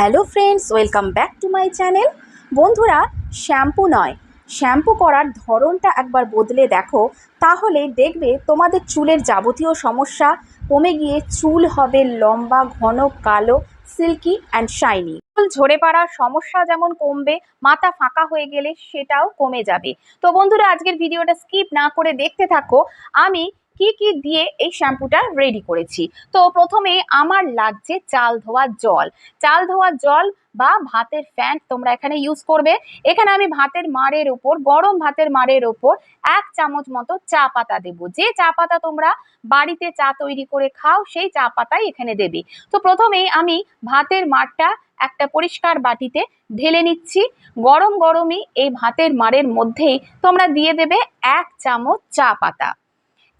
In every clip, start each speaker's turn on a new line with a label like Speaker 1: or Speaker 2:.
Speaker 1: Hello friends, welcome back to my channel. বন্ধুরা, shampoo নয়। Shampoo করার ধরনটা একবার বদলে দেখো, তাহলে দেখবে তোমাদের চুলের যাবতীয় সমস্যা কমে গিয়ে চুল হবে লম্বা, ঘন, কালো সিল্কি অ্যান্ড শাইনি চুল ঝরে পড়ার সমস্যা যেমন কমবে, মাথা ফাঁকা হয়ে গেলে সেটাও কমে যাবে। তো বন্ধুরা, আজকের ভিডিওটা স্কিপ না করে দেখতে থাকো। আমি কি কি দিয়ে এই শ্যাম্পুটা রেডি করেছি? তো প্রথমে আমার লাগছে চাল ধোয়ার জল। চাল ধোয়ার জল বা ভাতের ফ্যান তোমরা এখানে ইউজ করবে। এখানে আমি ভাতের মাড়ের ওপর গরম ভাতের মাড়ের ওপর এক চামচ মতো চা পাতা দেবো। যে চা পাতা তোমরা বাড়িতে চা তৈরি করে খাও, সেই চা পাতাই এখানে দেবে। তো প্রথমেই আমি ভাতের মাড়টা একটা পরিষ্কার বাটিতে ঢেলে নিচ্ছি। গরম গরমই এই ভাতের মাড়ের মধ্যেই তোমরা দিয়ে দেবে এক চামচ চা পাতা।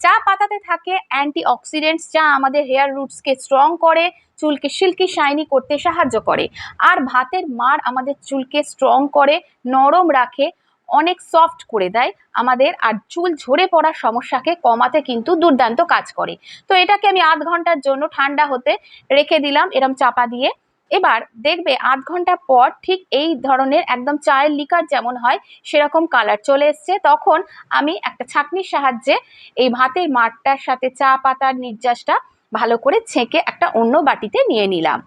Speaker 1: চা পাতাতে থাকে অ্যান্টি অক্সিডেন্টস যা আমাদের হেয়ার রুটসকে স্ট্রং করে, চুলকে সিল্কি শাইনি করতে সাহায্য করে। আর ভাতের মার আমাদের চুলকে স্ট্রং করে, নরম রাখে, অনেক সফট করে দেয় আমাদের, আর চুল ঝরে পড়ার সমস্যাকে কমাতে কিন্তু দুর্দান্ত কাজ করে। তো এটাকে আমি আধ ঘণ্টার জন্য ঠান্ডা হতে রেখে দিলাম, এরম চাপা দিয়ে। এবার দেখবে আধ ঘণ্টা পর ঠিক এই ধরনের একদম চায়ের লিকার যেমন হয়, সেরকম কালার চলে এসছে। তখন আমি একটা ছাঁকনির সাহায্যে এই ভাতের মাঠটার সাথে চা পাতার নির্যাসটা ভালো করে ছেঁকে একটা অন্য বাটিতে নিয়ে নিলাম।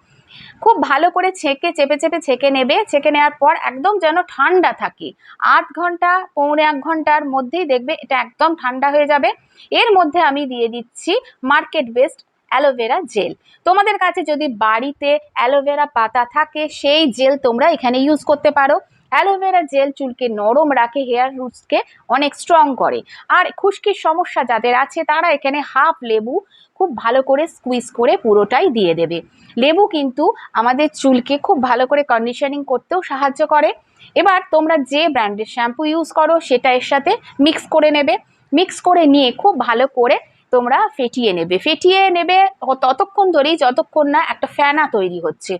Speaker 1: খুব ভালো করে ছেঁকে, চেপে চেপে ছেঁকে নেবে। ছেঁকে নেওয়ার পর একদম যেন ঠান্ডা থাকে। আধ ঘণ্টা, পৌনে এক ঘণ্টার মধ্যেই দেখবে এটা একদম ঠান্ডা হয়ে যাবে। এর মধ্যে আমি দিয়ে দিচ্ছি মার্কেট বেস্ট অ্যালোভেরা জেল তোমাদের কাছে যদি বাড়িতে অ্যালোভেরা পাতা থাকে, সেই জেল তোমরা এখানে ইউজ করতে পারো। অ্যালোভেরা জেল চুলকে নরম রাখে হেয়ার রুটসকে অনেক স্ট্রং করে। আর খুশকির সমস্যা যাদের আছে, তারা এখানে হাফ লেবু খুব ভালো করে স্কুইজ করে পুরোটাই দিয়ে দেবে। লেবু কিন্তু আমাদের চুলকে খুব ভালো করে কন্ডিশনিং করতেও সাহায্য করে। এবার তোমরা যে ব্র্যান্ডের শ্যাম্পু ইউজ করো, সেটা এর সাথে মিক্স করে নেবে। মিক্স করে নিয়ে খুব ভালো করে তোমরা ফেটিয়ে নেবে। ফেটিয়ে নেবে ততক্ষণ ধরেই যতক্ষণ না একটা ফ্যানা তৈরি হচ্ছে।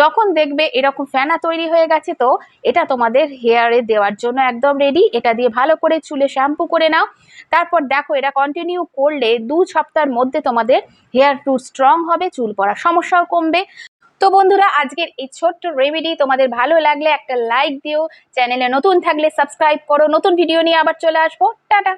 Speaker 1: যখন দেখবে এরকম ফ্যানা তৈরি হয়ে গেছে তো এটা তোমাদের হেয়ারে দেওয়ার জন্য একদম রেডি এটা দিয়ে ভালো করে চুলে শ্যাম্পু করে নাও। তারপর দেখো এটা কন্টিনিউ করলে দু সপ্তাহের মধ্যে তোমাদের হেয়ার টু স্ট্রং হবে, চুল পড়ার সমস্যাও কমবে। তো বন্ধুরা, আজকের এই ছোট্ট রেমেডি তোমাদের ভালো লাগলে একটা লাইক দিও। চ্যানেলে নতুন থাকলে সাবস্ক্রাইব করো। নতুন ভিডিও নিয়ে আবার চলে আসব। টাটা!